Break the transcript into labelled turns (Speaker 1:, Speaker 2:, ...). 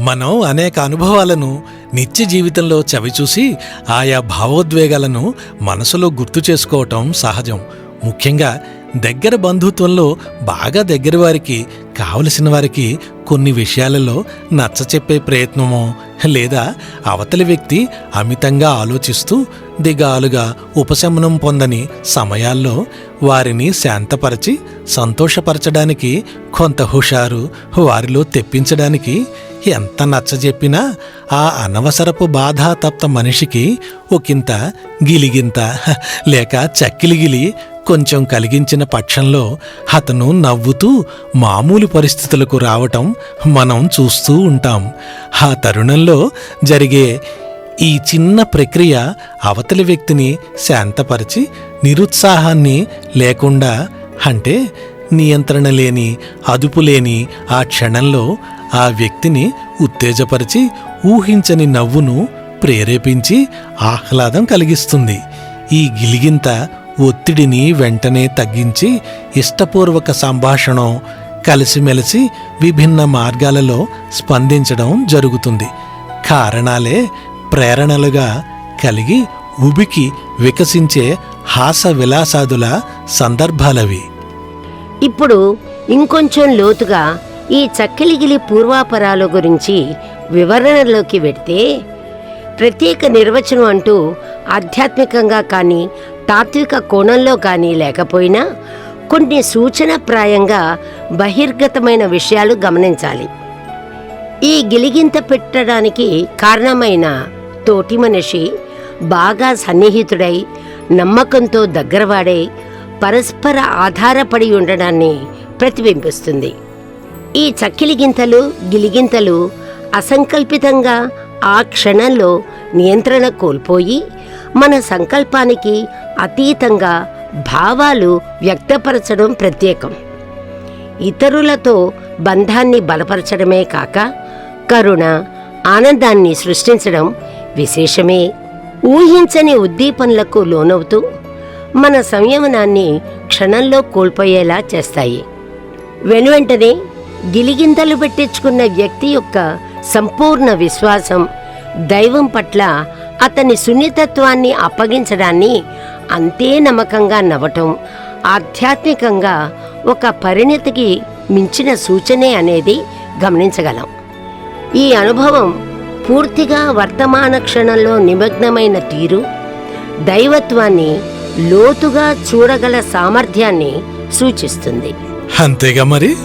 Speaker 1: మనం అనేక అనుభవాలను నిత్య జీవితంలో చవిచూసి ఆయా భావోద్వేగాలను మనసులో గుర్తు చేసుకోవటం సహజం. ముఖ్యంగా దగ్గర బంధుత్వంలో బాగా దగ్గర వారికి కావలసిన వారికి కొన్ని విషయాలలో నచ్చ చెప్పే ప్రయత్నమో లేదా అవతలి వ్యక్తి అమితంగా ఆలోచిస్తూ దిగాలుగా ఉపశమనం పొందని సమయాల్లో వారిని శాంతపరచి సంతోషపరచడానికి కొంత హుషారు వారిలో తెప్పించడానికి ఎంత నచ్చజెప్పినా ఆ అనవసరపు బాధాతప్త మనిషికి ఒకంత గిలిగింత లేక చక్కిలిగిలి కొంచెం కలిగించిన పక్షంలో అతను నవ్వుతూ మామూలు పరిస్థితులకు రావటం మనం చూస్తూ ఉంటాం. ఆ తరుణంలో జరిగే ఈ చిన్న ప్రక్రియ అవతలి వ్యక్తిని శాంతపరిచి నిరుత్సాహాన్ని లేకుండా అంటే నియంత్రణ లేని అదుపు లేని ఆ క్షణంలో ఆ వ్యక్తిని ఉత్తేజపరిచి ఊహించని నవ్వును ప్రేరేపించి ఆహ్లాదం కలిగిస్తుంది. ఈ గిలిగింత ఒత్తిడిని వెంటనే తగ్గించి ఇష్టపూర్వక సంభాషణం కలిసిమెలిసి విభిన్న మార్గాలలో స్పందించడం జరుగుతుంది. కారణాలే ప్రేరణలుగా కలిగి ఉబికి వికసించే హాస విలాసాదుల సందర్భాలవి.
Speaker 2: ఇప్పుడు ఇంకొంచెం లోతుగా ఈ చక్కిలిగిలి పూర్వాపరాల గురించి వివరణలోకి వెడితే ప్రత్యేక నిర్వచనం అంటూ ఆధ్యాత్మికంగా కానీ తాత్విక కోణంలో కానీ లేకపోయినా కొన్ని సూచనప్రాయంగా బహిర్గతమైన విషయాలు గమనించాలి. ఈ గిలిగింత పెట్టడానికి కారణమైన తోటి మనిషి బాగా సన్నిహితుడై నమ్మకంతో దగ్గరవాడై పరస్పర ఆధారపడి ఉండడాన్ని ప్రతిబింబిస్తుంది. ఈ చక్కిలి గింతలు గిలిగింతలు అసంకల్పితంగా ఆ క్షణంలో నియంత్రణ కోల్పోయి మన సంకల్పానికి అతీతంగా భావాలు వ్యక్తపరచడం ప్రత్యేకం. ఇతరులతో బంధాన్ని బలపరచడమే కాక కరుణ ఆనందాన్ని సృష్టించడం విశేషమే. ఊహించని ఉద్దీపనలకు లోనవుతూ మన సంయమనాన్ని క్షణంలో కోల్పోయేలా చేస్తాయి. వెనువెంటనే గిలిగింతలు పెట్టించుకున్న వ్యక్తి యొక్క సంపూర్ణ విశ్వాసం దైవం పట్ల అతని సున్నితత్వాన్ని అప్పగించడాన్ని అంతే నమ్మకంగా నవ్వటం ఆధ్యాత్మికంగా ఒక పరిణతికి మించిన సూచనే అనేది గమనించగలం. ఈ అనుభవం పూర్తిగా వర్తమాన క్షణంలో నిమగ్నమైన తీరు దైవత్వాన్ని లోతుగా చూడగల సామర్థ్యాన్ని సూచిస్తుంది.
Speaker 1: అంతేగా మరి?